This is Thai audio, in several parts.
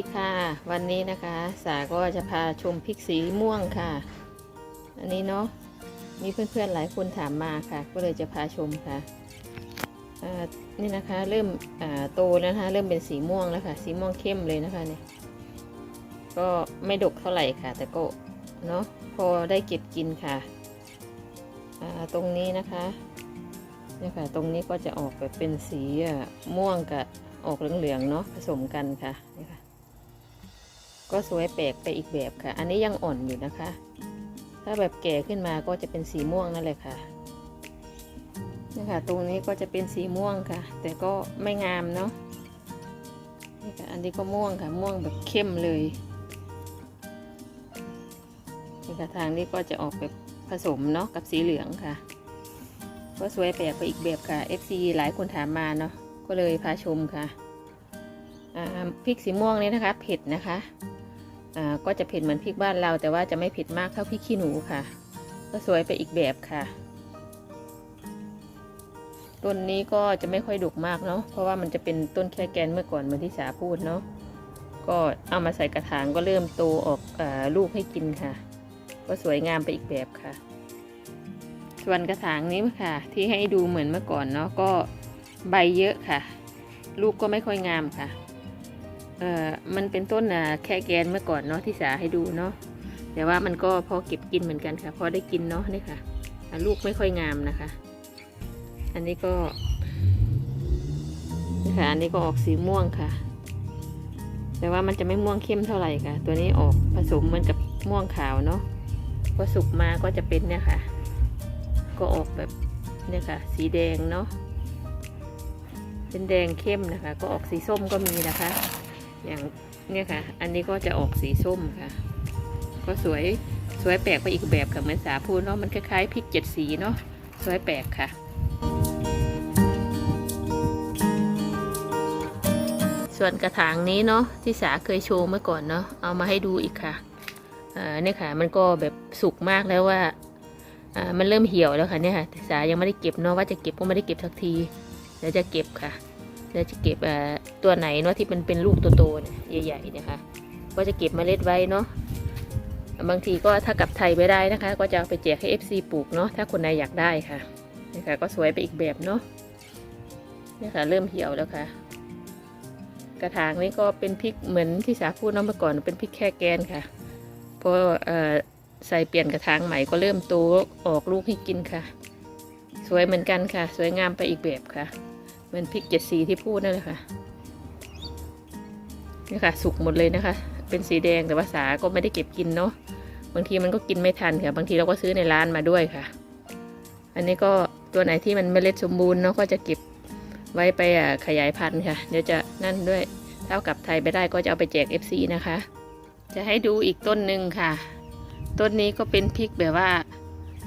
ดีค่ะ วันนี้นะคะ สาก็จะพาชมพริกสีม่วงค่ะ อันนี้เนาะมีเพื่อนๆหลายคนถามมาค่ะ ก็เลยจะพาชมค่ะนี่นะคะเริ่มโตแล้วนะคะ เริ่มเป็นสีม่วงแล้วค่ะ สีม่วงเข้มเลยนะคะเนี่ยก็ไม่ดกเท่าไหร่ค่ะ แต่ก็เนาะพอได้เก็บกินค่ะตรงนี้นะคะเนี่ยค่ะตรงนี้ก็จะออกแบบเป็นสีม่วงกับออกเหลืองๆเนาะผสมกันค่ะนี่ค่ะ ก็สวยแปลกไปอีกแบบค่ะ อันนี้ยังอ่อนอยู่นะคะ ถ้าแบบแก่ขึ้นมาก็จะเป็นสีม่วงนั่นแหละค่ะนี่ค่ะ ตรงนี้ก็จะเป็นสีม่วงค่ะ แต่ก็ไม่งามเนาะนี่ค่ะ อันนี้ก็ม่วงค่ะ ม่วงแบบเข้มเลยนี่ค่ะทางนี้ก็จะออกแบบผสมเนาะกับสีเหลืองค่ะ ก็สวยแปลกไปอีกแบบค่ะ FC หลายคนถามมาเนาะ ก็เลยพาชมค่ะพริกสีม่วงนี้นะคะ เผ็ดนะคะ ก็จะเผ็ดเหมือนพริกบ้านเรา แต่ว่าจะไม่เผ็ดมากเท่าพริกขี้หนูค่ะ ก็สวยไปอีกแบบค่ะ ต้นนี้ก็จะไม่ค่อยดกมากเนาะเพราะว่ามันจะเป็นต้นแค่แกนเมื่อก่อนเหมือนที่สาพูดเนาะก็เอามาใส่กระถางก็เริ่มโตออกอลูกให้กินค่ะ ก็สวยงามไปอีกแบบค่ะ ส่วนกระถางนี้ค่ะ ที่ให้ดูเหมือนเมื่อก่อนเนาะก็ใบเยอะค่ะ ลูกก็ไม่ค่อยงามค่ะ เอ่อมันเป็นต้นอะแค่แกนเมื่อก่อนเนาะที่สาให้ดูเนาะแต่ว่ามันก็พอเก็บกินเหมือนกันค่ะพอได้กินเนาะนี่ค่ะอะลูกไม่ค่อยงามนะคะ อันนี้ก็นี่ค่ะอันนี้ก็ออกสีม่วงค่ะ แต่ว่ามันจะไม่ม่วงเข้มเท่าไหร่ค่ะ ตัวนี้ออกผสมเหมือนกับม่วงขาวเนาะพอสุกมาก็จะเป็นเนี่ยค่ะ ก็ออกแบบเนี่ยค่ะ สีแดงเนาะเป็นแดงเข้มนะคะ ก็ออกสีส้มก็มีนะคะ อย่างเนี่ยค่ะ อันนี้ก็จะออกสีส้มค่ะ ก็สวยสวยแปลกไปอีกแบบค่ะเหมือนสาพูเนาะมันคล้ายๆพริกเจ็ดสีเนาะสวยแปลกค่ะส่วนกระถางนี้เนาะที่สาเคยโชว์เมื่อก่อนเนาะเอามาให้ดูอีกค่ะอ่าเนี่ยค่ะมันก็แบบสุกมากแล้วว่าอ่ามันเริ่มเหี่ยวแล้วค่ะเนี่ยค่ะสายังไม่ได้เก็บเนาะว่าจะเก็บก็ไม่ได้เก็บสักทีเดี๋ยวจะเก็บค่ะ เดี๋ยวจะเก็บตัวไหนเนาะที่มันเป็นลูกโตๆเนี่ยใหญ่ๆเนะคะ ก็จะเก็บเมล็ดไว้เนาะบางทีก็ถ้ากลับไทยไม่ได้นะคะ ก็จะเอาไปแจกให้ FC ปลูกเนาะถ้าคนใดอยากได้ค่ะนี่ค่ะก็สวยไปอีกแบบเนาะนี่ค่ะเริ่มเหี่ยวแล้วค่ะ กระถางนี้ก็เป็นพริกเหมือนที่สาพูดเนาะเมื่อก่อนเป็นพริกแค่แกนค่ะพอเอ่อใส่เปลี่ยนกระถางใหม่ก็เริ่มโตออกลูกให้กินค่ะ สวยเหมือนกันค่ะ สวยงามไปอีกแบบค่ะ เหมือนพริกเจ็ดสีที่พูดนั่นแหละค่ะนี่ค่ะ สุกหมดเลยนะคะ เป็นสีแดงแต่ว่าสาก็ไม่ได้เก็บกินเนาะบางทีมันก็กินไม่ทันค่ะ บางทีเราก็ซื้อในร้านมาด้วยค่ะ อันนี้ก็ตัวไหนที่มันเมล็ดสมบูรณ์เนาะก็จะเก็บไว้ไปขยายพันธุ์ค่ะ เดี๋ยวจะนั่นด้วยเท่ากับไทยไปได้ก็จะเอาไปแจก FC นะคะ จะให้ดูอีกต้นหนึ่งค่ะ ต้นนี้ก็เป็นพริกแบบว่า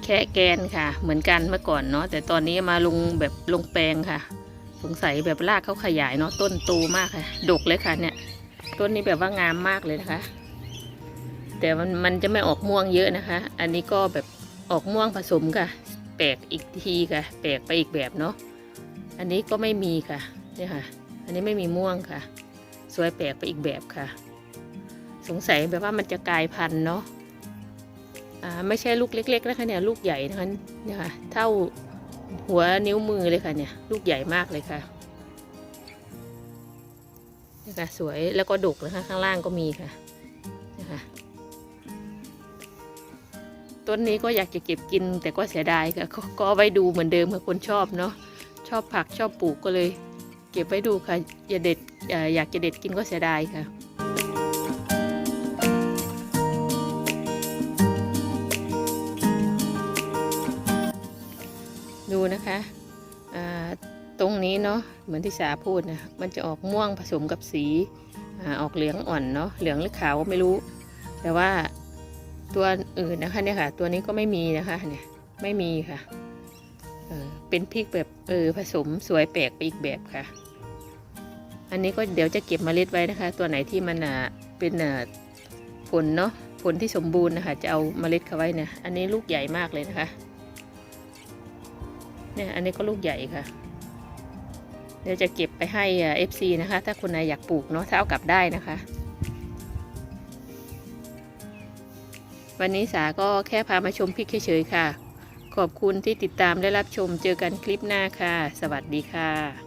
แค่แกนค่ะ เหมือนกันเมื่อก่อนเนาะแต่ตอนนี้มาลงแบบลงแปลงค่ะ สงสัยแบบรากเขาขยายเนาะต้นโตมากค่ะ ดกเลยค่ะเนี่ย ต้นนี้แบบว่างามมากเลยนะคะ แต่มันมันจะไม่ออกม่วงเยอะนะคะ อันนี้ก็แบบออกม่วงผสมค่ะ แปลกอีกทีค่ะ แปลกไปอีกแบบเนาะอันนี้ก็ไม่มีค่ะเนี่ยค่ะ อันนี้ไม่มีม่วงค่ะ สวยแปลกไปอีกแบบค่ะ สงสัยแบบว่ามันจะกลายพันธุ์เนาะอ่าไม่ใช่ลูกเล็ก ๆ นะคะเนี่ยลูกใหญ่นะคะเนี่ยค่ะเท่า หัวนิ้วมือเลยค่ะเนี่ย ลูกใหญ่มากเลยค่ะนี่ค่ะสวยแล้วก็ดกนะคะข้างล่างก็มีค่ะนะคะต้นนี้ก็อยากจะเก็บกินแต่ก็เสียดายค่ะก็ก็ไว้ดูเหมือนเดิมค่ะคนชอบเนาะชอบผักชอบปลูกก็เลย เก็บไว้ดูค่ะอย่าเด็ดอยากจะเด็ดกินก็เสียดายค่ะ นี้เนาะเหมือนที่สาพูดนะมันจะออกม่วงผสมกับสีออกเหลืองอ่อนเนาะเหลืองหรือขาวก็ไม่รู้ แต่ว่าตัวอื่นนะคะเนี่ยค่ะ ตัวนี้ก็ไม่มีนะคะเนี่ยไม่มีค่ะเเป็นพริกแบบเออผสมสวยแปลกไปอีกแบบค่ะ อันนี้ก็เดี๋ยวจะเก็บเมล็ดไว้นะคะ ตัวไหนที่มันอะเป็นอะผลเนาะผลที่สมบูรณ์นะคะจะเอาเมล็ดเข้าไว้นะอันนี้ลูกใหญ่มากเลยนะคะเนี่ยอันนี้ก็ลูกใหญ่ค่ะ เดี๋ยวจะเก็บไปให้เอฟซีนะคะ ถ้าคนไหนอยากปลูกเนาะถ้าเอากลับได้นะคะ วันนี้สาก็แค่พามาชมพริกเฉยๆค่ะ ขอบคุณที่ติดตามและรับชมเจอกันคลิปหน้าค่ะ สวัสดีค่ะ